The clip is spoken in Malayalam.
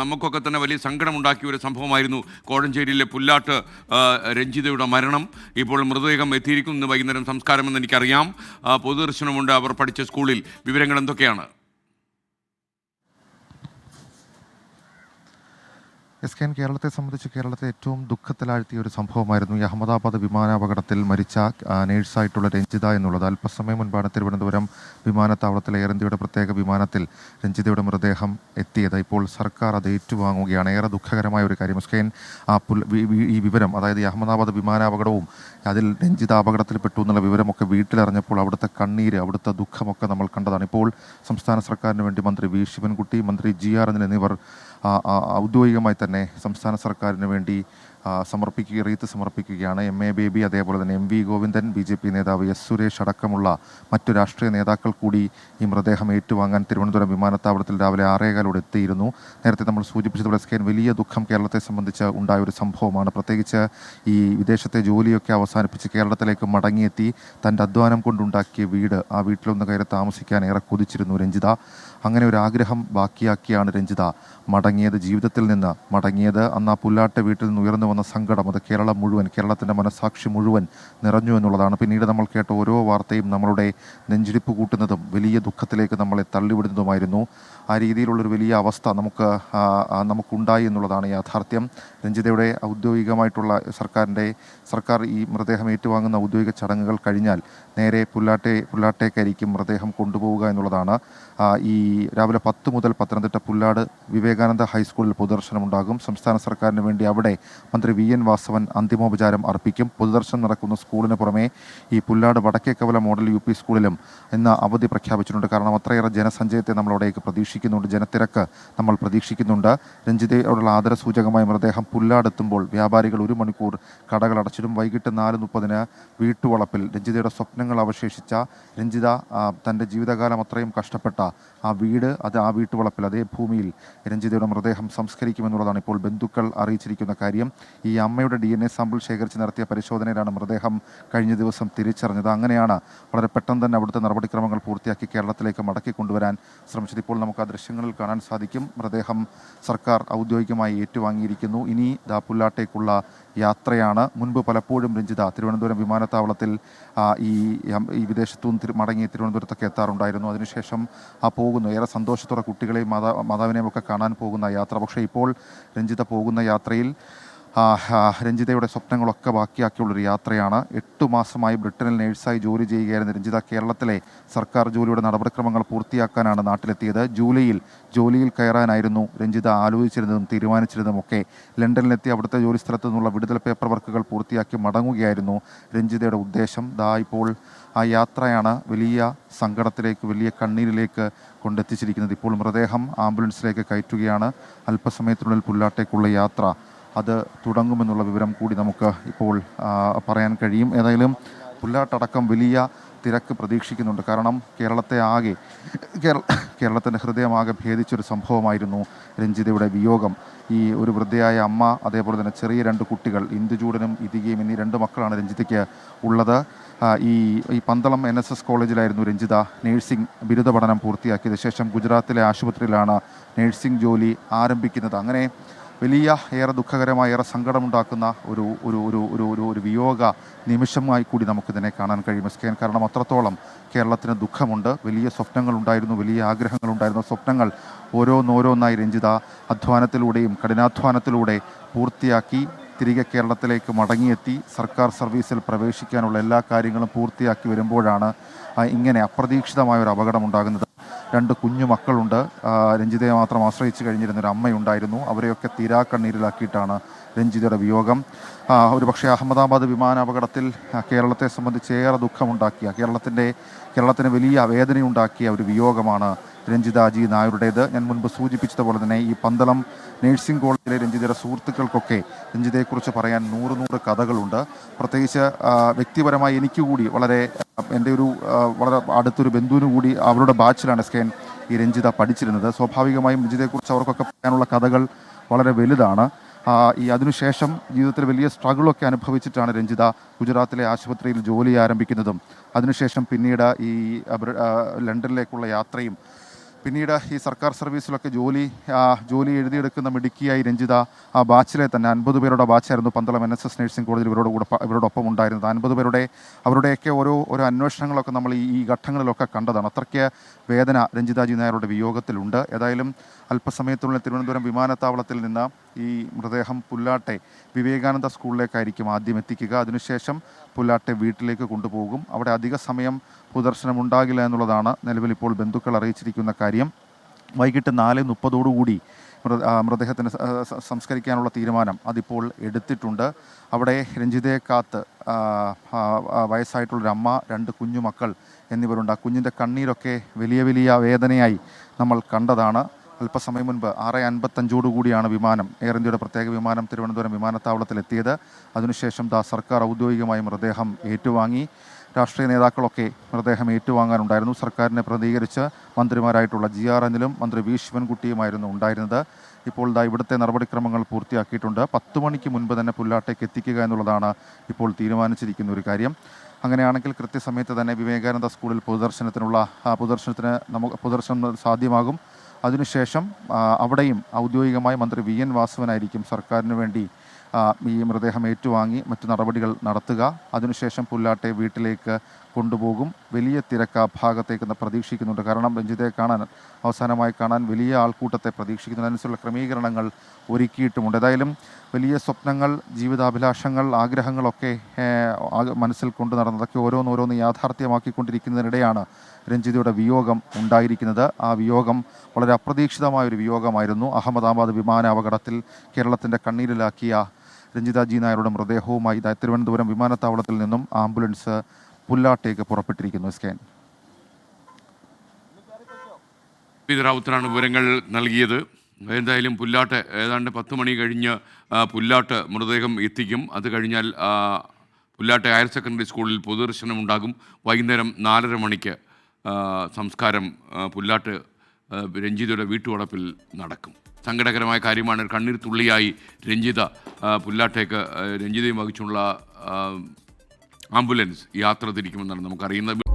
നമുക്കൊക്കെ തന്നെ വലിയ സങ്കടമുണ്ടാക്കിയ ഒരു സംഭവമായിരുന്നു കോഴഞ്ചേരിയിലെ പുല്ലാട്ട് രഞ്ജിതയുടെ മരണം. ഇപ്പോൾ മൃതദേഹം എത്തിയിരിക്കുന്നു വൈകുന്നേരം സംസ്കാരമെന്ന് എനിക്കറിയാം. പൊതുദർശനമുണ്ട് അവർ പഠിച്ച സ്കൂളിൽ. വിവരങ്ങൾ എന്തൊക്കെയാണ്? എസ് കെ എൻ കേരളത്തെ സംബന്ധിച്ച് കേരളത്തെ ഏറ്റവും ദുഃഖത്തിലാഴ്ത്തിയ ഒരു സംഭവമായിരുന്നു ഈ അഹമ്മദാബാദ് വിമാനാപകടത്തിൽ മരിച്ച നേഴ്സായിട്ടുള്ള രഞ്ജിത എന്നുള്ളത്. അല്പസമയം മുൻപാണ് തിരുവനന്തപുരം വിമാനത്താവളത്തിലെ എയർ ഇന്ത്യയുടെ പ്രത്യേക വിമാനത്തിൽ രഞ്ജിതയുടെ മൃതദേഹം എത്തിയത്. ഇപ്പോൾ സർക്കാർ അത് ഏറ്റുവാങ്ങുകയാണ്. ഏറെ ദുഃഖകരമായ ഒരു കാര്യം. എസ് കെ എൻ ഈ വിവരം അതായത് ഈ അഹമ്മദാബാദ് വിമാനാപകടവും അതിൽ രഞ്ജിത അപകടത്തിൽപ്പെട്ടു എന്നുള്ള വിവരമൊക്കെ വീട്ടിലറിഞ്ഞപ്പോൾ അവിടുത്തെ കണ്ണീര് അവിടുത്തെ ദുഃഖമൊക്കെ നമ്മൾ കണ്ടതാണ്. ഇപ്പോൾ സംസ്ഥാന സർക്കാരിന് വേണ്ടി മന്ത്രി വി. ശിവൻകുട്ടി മന്ത്രി ജി. ആർ. എന്നിവർ ഔദ്യോഗികമായി തന്നെ സംസ്ഥാന സർക്കാരിന് വേണ്ടി സമർപ്പിക്കുക റീത്ത് സമർപ്പിക്കുകയാണ്. എം എ ബേബി അതേപോലെ തന്നെ M V Govindan B J P നേതാവ് എസ് സുരേഷ് അടക്കമുള്ള മറ്റു രാഷ്ട്രീയ നേതാക്കൾ കൂടി ഈ മൃതദേഹം ഏറ്റുവാങ്ങാൻ തിരുവനന്തപുരം വിമാനത്താവളത്തിൽ രാവിലെ ആറേകാലോടെ എത്തിയിരുന്നു. നേരത്തെ നമ്മൾ സൂചിപ്പിച്ചതുപോലെ സ്കേൻ വലിയ ദുഃഖം കേരളത്തെ സംബന്ധിച്ച് ഉണ്ടായ ഒരു സംഭവമാണ്. പ്രത്യേകിച്ച് ഈ വിദേശത്തെ ജോലിയൊക്കെ അവസാനിപ്പിച്ച് കേരളത്തിലേക്ക് മടങ്ങിയെത്തി തന്റെ അധ്വാനം കൊണ്ടുണ്ടാക്കിയ വീട് ആ വീട്ടിലൊന്ന് കയറി താമസിക്കാൻ ഏറെ കൊതിച്ചിരുന്നു രഞ്ജിത. അങ്ങനെ ഒരു ആഗ്രഹം ബാക്കിയാക്കിയാണ് രഞ്ജിത. മടങ്ങിയത് ജീവിതത്തിൽ നിന്ന്. മടങ്ങിയത് അന്ന് ആ പുല്ലാട്ട വീട്ടിൽ നിന്ന് ഉയർന്നു വന്ന സങ്കടം അത് കേരളം മുഴുവൻ കേരളത്തിന്റെ മനസാക്ഷി മുഴുവൻ നിറഞ്ഞു എന്നുള്ളതാണ്. പിന്നീട് നമ്മൾ കേട്ട ഓരോ വാർത്തയും നമ്മളുടെ നെഞ്ചിടിപ്പ് കൂട്ടുന്നതും വലിയ ദുഃഖത്തിലേക്ക് നമ്മളെ തള്ളിവിടുന്നതുമായിരുന്നു. ആ രീതിയിലുള്ളൊരു വലിയ അവസ്ഥ നമുക്ക് നമുക്കുണ്ടായി എന്നുള്ളതാണ് യാഥാർത്ഥ്യം. രഞ്ജിതയുടെ ഔദ്യോഗികമായിട്ടുള്ള സർക്കാരിന്റെ സർക്കാർ ഈ മൃതദേഹം ഏറ്റുവാങ്ങുന്ന ഔദ്യോഗിക ചടങ്ങുകൾ കഴിഞ്ഞാൽ നേരെ പുല്ലാട്ടെ പുല്ലാട്ടേക്കായിരിക്കും മൃതദേഹം കൊണ്ടുപോവുക എന്നുള്ളതാണ്. ഈ രാവിലെ പത്ത് മുതൽ പത്തനംതിട്ട പുല്ലാട് വിവേകാനന്ദ ഹൈസ്കൂളിൽ പൊതുദർശനം ഉണ്ടാകും സംസ്ഥാന സർക്കാരിന് വേണ്ടി അവിടെ മന്ത്രി വി എൻ വാസവൻ അന്തിമോപചാരം അർപ്പിക്കും. പൊതുദർശനം നടക്കുന്ന സ്കൂളിന് പുറമെ ഈ Pullad Vadakkekavala model U P സ്കൂളിലും ഇന്ന് അവധി പ്രഖ്യാപിച്ചിട്ടുണ്ട്. കാരണം അത്രയേറെ ജനസഞ്ചയത്തെ നമ്മളവിടേക്ക് പ്രതീക്ഷിക്കുന്നുണ്ട്. ജനത്തിരക്ക് നമ്മൾ പ്രതീക്ഷിക്കുന്നുണ്ട്. രഞ്ജിതയോടുള്ള ആദരസൂചകമായ മൃതദേഹം പുല്ലാടെത്തുമ്പോൾ വ്യാപാരികൾ ഒരു മണിക്കൂർ കടകൾ അടച്ചിടും. വൈകിട്ട് നാല് മുപ്പതിന് വീട്ടുവളപ്പിൽ രഞ്ജിതയുടെ സ്വപ്നങ്ങൾ അവശേഷിച്ച രഞ്ജിത തന്റെ ജീവിതകാലം അത്രയും കഷ്ടപ്പെട്ട ആ വീട് അത് ആ വീട്ടുവളപ്പിൽ അതേ ഭൂമിയിൽ രഞ്ജിതയുടെ മൃതദേഹം സംസ്കരിക്കുമെന്നുള്ളതാണ് ഇപ്പോൾ ബന്ധുക്കൾ അറിയിച്ചിരിക്കുന്ന കാര്യം. ഈ അമ്മയുടെ ഡി എൻ എ സാമ്പിൾ ശേഖരിച്ച് നടത്തിയ പരിശോധനയിലാണ് മൃതദേഹം കഴിഞ്ഞ ദിവസം തിരിച്ചറിഞ്ഞത്. അങ്ങനെയാണ് വളരെ പെട്ടെന്ന് തന്നെ അവിടുത്തെ നടപടിക്രമങ്ങൾ പൂർത്തിയാക്കി കേരളത്തിലേക്ക് മടക്കി കൊണ്ടുവരാൻ ശ്രമിച്ചത്. ഇപ്പോൾ നമുക്ക് ആ ദൃശ്യങ്ങളിൽ കാണാൻ സാധിക്കും. മൃതദേഹം സർക്കാർ ഔദ്യോഗികമായി ഏറ്റുവാങ്ങിയിരിക്കുന്നു. ഇനി ദാ പുല്ലാട്ടേക്കുള്ള യാത്രയാണ്. മുൻപ് പലപ്പോഴും രഞ്ജിത തിരുവനന്തപുരം വിമാനത്താവളത്തിൽ ഈ ഈ വിദേശത്തു നിന്ന് മടങ്ങി തിരുവനന്തപുരത്തൊക്കെ എത്താറുണ്ടായിരുന്നു. അതിനുശേഷം ആ പോകുന്നു ഏറെ സന്തോഷത്തോടെ കുട്ടികളെയും മാതാ മാതാവിനെയും ഒക്കെ കാണാൻ പോകുന്ന യാത്ര. പക്ഷേ ഇപ്പോൾ രഞ്ജിത പോകുന്ന യാത്രയിൽ രഞ്ജിതയുടെ സ്വപ്നങ്ങളൊക്കെ ബാക്കിയാക്കിയുള്ളൊരു യാത്രയാണ്. എട്ട് മാസമായി ബ്രിട്ടനിൽ നേഴ്സായി ജോലി ചെയ്യുകയായിരുന്ന രഞ്ജിത കേരളത്തിലെ സർക്കാർ ജോലിയുടെ നടപടിക്രമങ്ങൾ പൂർത്തിയാക്കാനാണ് നാട്ടിലെത്തിയത്. ജൂലൈയിൽ ജോലിയിൽ കയറാനായിരുന്നു രഞ്ജിത ആലോചിച്ചിരുന്നതും തീരുമാനിച്ചിരുന്നതുമൊക്കെ. ലണ്ടനിലെത്തി അവിടുത്തെ ജോലി സ്ഥലത്തു നിന്നുള്ള വിടുതൽ പേപ്പർ വർക്കുകൾ പൂർത്തിയാക്കി മടങ്ങുകയായിരുന്നു രഞ്ജിതയുടെ ഉദ്ദേശം. ദാ ഇപ്പോൾ ആ യാത്രയാണ് വലിയ സങ്കടത്തിലേക്ക് വലിയ കണ്ണീരിലേക്ക് കൊണ്ടെത്തിച്ചിരിക്കുന്നത്. ഇപ്പോൾ മൃതദേഹം ആംബുലൻസിലേക്ക് കയറ്റുകയാണ്. അല്പസമയത്തിനുള്ളിൽ പുല്ലാട്ടേക്കുള്ള യാത്ര. അത് തുടങ്ങുമെന്നുള്ള വിവരം കൂടി നമുക്ക് ഇപ്പോൾ പറയാൻ കഴിയും. ഏതായാലും പുല്ലാട്ടടക്കം വലിയ തിരക്ക് പ്രതീക്ഷിക്കുന്നുണ്ട്. കാരണം കേരളത്തെ ആകെ കേരള കേരളത്തിന്റെ ഹൃദയമാകെ ഭേദിച്ചൊരു സംഭവമായിരുന്നു രഞ്ജിതയുടെ വിയോഗം. ഈ ഒരു വൃദ്ധയായ അമ്മ അതേപോലെ തന്നെ ചെറിയ രണ്ട് കുട്ടികൾ ഇന്ദുചൂടനും ഇതികയും എന്നീ രണ്ട് മക്കളാണ് രഞ്ജിതയ്ക്ക് ഉള്ളത്. ഈ ഈ പന്തളം എൻ എസ് എസ് കോളേജിലായിരുന്നു രഞ്ജിത നേഴ്സിംഗ് ബിരുദ പഠനം പൂർത്തിയാക്കിയത് ശേഷം ഗുജറാത്തിലെ ആശുപത്രിയിലാണ് നേഴ്സിംഗ് ജോലി ആരംഭിക്കുന്നത്. അങ്ങനെ വലിയ ഏറെ ദുഃഖകരമായ ഏറെ സങ്കടമുണ്ടാക്കുന്ന ഒരു ഒരു ഒരു ഒരു ഒരു ഒരു വിയോഗ നിമിഷമായി കൂടി നമുക്കിതിനെ കാണാൻ കഴിയും. S K. കാരണം അത്രത്തോളം കേരളത്തിന് ദുഃഖമുണ്ട്. വലിയ സ്വപ്നങ്ങളുണ്ടായിരുന്നു വലിയ ആഗ്രഹങ്ങളുണ്ടായിരുന്നു. സ്വപ്നങ്ങൾ ഓരോന്നോരോന്നായി രഞ്ജിത അധ്വാനത്തിലൂടെയും കഠിനാധ്വാനത്തിലൂടെ പൂർത്തിയാക്കി തിരികെ കേരളത്തിലേക്ക് മടങ്ങിയെത്തി സർക്കാർ സർവീസിൽ പ്രവേശിക്കാനുള്ള എല്ലാ കാര്യങ്ങളും പൂർത്തിയാക്കി വരുമ്പോഴാണ് ഇങ്ങനെ അപ്രതീക്ഷിതമായ ഒരു അപകടം ഉണ്ടാകുന്നത് രണ്ട് കുഞ്ഞു മക്കളുണ്ട്. രഞ്ജിതയെ മാത്രം ആശ്രയിച്ച് കഴിഞ്ഞിരുന്ന ഒരു അമ്മയുണ്ടായിരുന്നു. അവരെയൊക്കെ തീരാ കണ്ണീരിലാക്കിയിട്ടാണ് രഞ്ജിതയുടെ വിയോഗം. ഒരു പക്ഷേ അഹമ്മദാബാദ് വിമാനാപകടത്തിൽ കേരളത്തെ സംബന്ധിച്ച് ഏറെ ദുഃഖമുണ്ടാക്കിയ കേരളത്തിന്റെ കേരളത്തിന് വലിയ വേദനയുണ്ടാക്കിയ ഒരു വിയോഗമാണ് രഞ്ജിത അജി നായരുടേത്. ഞാൻ മുൻപ് സൂചിപ്പിച്ചതുപോലെ തന്നെ ഈ പന്തളം നേഴ്സിംഗ് കോളേജിലെ രഞ്ജിതയുടെ സുഹൃത്തുക്കൾക്കൊക്കെ രഞ്ജിതയെക്കുറിച്ച് പറയാൻ നൂറ് നൂറ് കഥകളുണ്ട്. പ്രത്യേകിച്ച് വ്യക്തിപരമായി എനിക്ക് കൂടി വളരെ എന്റെ ഒരു വളരെ അടുത്തൊരു ബന്ധുവിന് കൂടി അവരുടെ ബാച്ചിലാണ് കെ ഈ രഞ്ജിത പഠിച്ചിരുന്നത്. സ്വാഭാവികമായും രഞ്ജിതയെക്കുറിച്ച് അവർക്കൊക്കെ പറയാനുള്ള കഥകൾ വളരെ വലുതാണ്. ഈ അതിനുശേഷം ജീവിതത്തിൽ വലിയ സ്ട്രഗിളൊക്കെ അനുഭവിച്ചിട്ടാണ് രഞ്ജിത ഗുജറാത്തിലെ ആശുപത്രിയിൽ ജോലി ആരംഭിക്കുന്നതും. അതിനുശേഷം പിന്നീട് ഈ ലണ്ടനിലേക്കുള്ള യാത്രയും പിന്നീട് ഈ സർക്കാർ സർവീസിലൊക്കെ ജോലി ജോലി എഴുതിയെടുക്കുന്ന മിടുക്കിയായി രഞ്ജിത ആ ബാച്ചിലെ തന്നെ അൻപത് പേരുടെ ബാച്ചായിരുന്നു Pandalam N S S nursing കോളേജിൽ ഇവരോട് കൂടെ ഇവരോടൊപ്പം ഉണ്ടായിരുന്നത്. അൻപത് പേരുടെ അവരുടെയൊക്കെ ഓരോ ഓരോ അന്വേഷണങ്ങളൊക്കെ നമ്മൾ ഈ ഘട്ടങ്ങളിലൊക്കെ കണ്ടതാണ്. അത്രയ്ക്ക് വേദന രഞ്ജിതാജി നായരുടെ വിയോഗത്തിലുണ്ട്. ഏതായാലും അല്പസമയത്തുള്ള തിരുവനന്തപുരം വിമാനത്താവളത്തിൽ നിന്ന് ഈ മൃതദേഹം പുല്ലാട്ടെ വിവേകാനന്ദ സ്കൂളിലേക്കായിരിക്കും ആദ്യം എത്തിക്കുക. അതിനുശേഷം പുല്ലാട്ടെ വീട്ടിലേക്ക് കൊണ്ടുപോകും. അവിടെ അധിക സമയം പൊതുദർശനം ഉണ്ടാകില്ല എന്നുള്ളതാണ് നിലവിൽ ഇപ്പോൾ ബന്ധുക്കൾ അറിയിച്ചിരിക്കുന്ന കാര്യം. വൈകിട്ട് നാല് മുപ്പതോടുകൂടി മൃത മൃതദേഹത്തിന് സംസ്കരിക്കാനുള്ള തീരുമാനം അതിപ്പോൾ എടുത്തിട്ടുണ്ട്. അവിടെ രഞ്ജിതയെ കാത്ത് ആ, ആ, ആ, വയസ്സായിട്ടുള്ളൊരു അമ്മ രണ്ട് കുഞ്ഞുമക്കൾ എന്നിവരുണ്ട്. ആ കുഞ്ഞിന്റെ കണ്ണീരൊക്കെ വലിയ വലിയ വേദനയായി നമ്മൾ കണ്ടതാണ്. അല്പസമയം മുൻപ് ആറ് അൻപത്തഞ്ചോടുകൂടിയാണ് വിമാനം എയർ ഇന്ത്യയുടെ പ്രത്യേക വിമാനം തിരുവനന്തപുരം വിമാനത്താവളത്തിൽ എത്തിയത് അതിനുശേഷം ദാ സർക്കാർ ഔദ്യോഗികമായി മൃതദേഹം ഏറ്റുവാങ്ങി. രാഷ്ട്രീയ നേതാക്കളൊക്കെ മൃതദേഹം ഏറ്റുവാങ്ങാനുണ്ടായിരുന്നു. സർക്കാരിനെ പ്രതികരിച്ച് മന്ത്രിമാരായിട്ടുള്ള ജി ആർ അനിലും മന്ത്രി വി ശിവൻകുട്ടിയുമായിരുന്നു ഉണ്ടായിരുന്നത്. ഇപ്പോൾ ദാ ഇവിടുത്തെ നടപടിക്രമങ്ങൾ പൂർത്തിയാക്കിയിട്ടുണ്ട്. പത്ത് മണിക്ക് മുൻപ് തന്നെ പുല്ലാട്ടേക്ക് എത്തിക്കുക എന്നുള്ളതാണ് ഇപ്പോൾ തീരുമാനിച്ചിരിക്കുന്ന ഒരു കാര്യം. അങ്ങനെയാണെങ്കിൽ കൃത്യസമയത്ത് തന്നെ വിവേകാനന്ദ സ്കൂളിൽ പൊതുദർശനത്തിനുള്ള പൊതുദർശനത്തിന് നമുക്ക് പൊതുദർശനം സാധ്യമാകും. അതിനുശേഷം അവിടെയും ഔദ്യോഗികമായി മന്ത്രി വി എൻ വാസവനായിരിക്കും സർക്കാരിന് വേണ്ടി ഈ മൃതദേഹം ഏറ്റുവാങ്ങി മറ്റു നടപടികൾ നടത്തുക. അതിനുശേഷം പുല്ലാട്ടെ വീട്ടിലേക്ക് കൊണ്ടുപോകും. വലിയ തിരക്ക് ആ ഭാഗത്തേക്ക് പ്രതീക്ഷിക്കുന്നുണ്ട്. കാരണം രഞ്ജിതയെ കാണാൻ അവസാനമായി കാണാൻ വലിയ ആൾക്കൂട്ടത്തെ പ്രതീക്ഷിക്കുന്നു അതിനനുസരിച്ചുള്ള ക്രമീകരണങ്ങൾ ഒരുക്കിയിട്ടുമുണ്ട്. ഏതായാലും വലിയ സ്വപ്നങ്ങൾ ജീവിതാഭിലാഷങ്ങൾ ആഗ്രഹങ്ങളൊക്കെ മനസ്സിൽ കൊണ്ടു നടന്നതൊക്കെ ഓരോന്നോരോന്ന് യാഥാർത്ഥ്യമാക്കിക്കൊണ്ടിരിക്കുന്നതിനിടെയാണ് രഞ്ജിതയുടെ വിയോഗം ഉണ്ടായിരിക്കുന്നത്. ആ വിയോഗം വളരെ അപ്രതീക്ഷിതമായ ഒരു വിയോഗമായിരുന്നു. അഹമ്മദാബാദ് വിമാന അപകടത്തിൽ കേരളത്തിന്റെ കണ്ണീരിലാക്കിയ രഞ്ജിത ജി നായരുടെ മൃതദേഹവുമായി തിരുവനന്തപുരം വിമാനത്താവളത്തിൽ നിന്നും ആംബുലൻസ് പുല്ലാട്ടേക്ക് പുറപ്പെട്ടിരിക്കുന്നു. സ്കാൻ റാവുത്തരാണ് വിവരങ്ങൾ നൽകിയത്. എന്തായാലും പുല്ലാട്ട് ഏതാണ്ട് പത്ത് മണി കഴിഞ്ഞ് പുല്ലാട്ട് മൃതദേഹം എത്തിക്കും. അത് കഴിഞ്ഞാൽ പുല്ലാട്ട് ഹയർ സെക്കൻഡറി സ്കൂളിൽ പൊതുദർശനം ഉണ്ടാകും വൈകുന്നേരം നാലര മണിക്ക് സംസ്കാരം പുല്ലാട്ട് രഞ്ജിതയുടെ വീട്ടുവളപ്പിൽ നടക്കും. സങ്കടകരമായ കാര്യമാണ്. കണ്ണീർ തുള്ളിയായി രഞ്ജിത പുല്ലാട്ടേക്ക് രഞ്ജിതയും വഹിച്ചുള്ള ആംബുലൻസ് യാത്ര തിരിക്കുമെന്നാണ് നമുക്കറിയുന്നത്.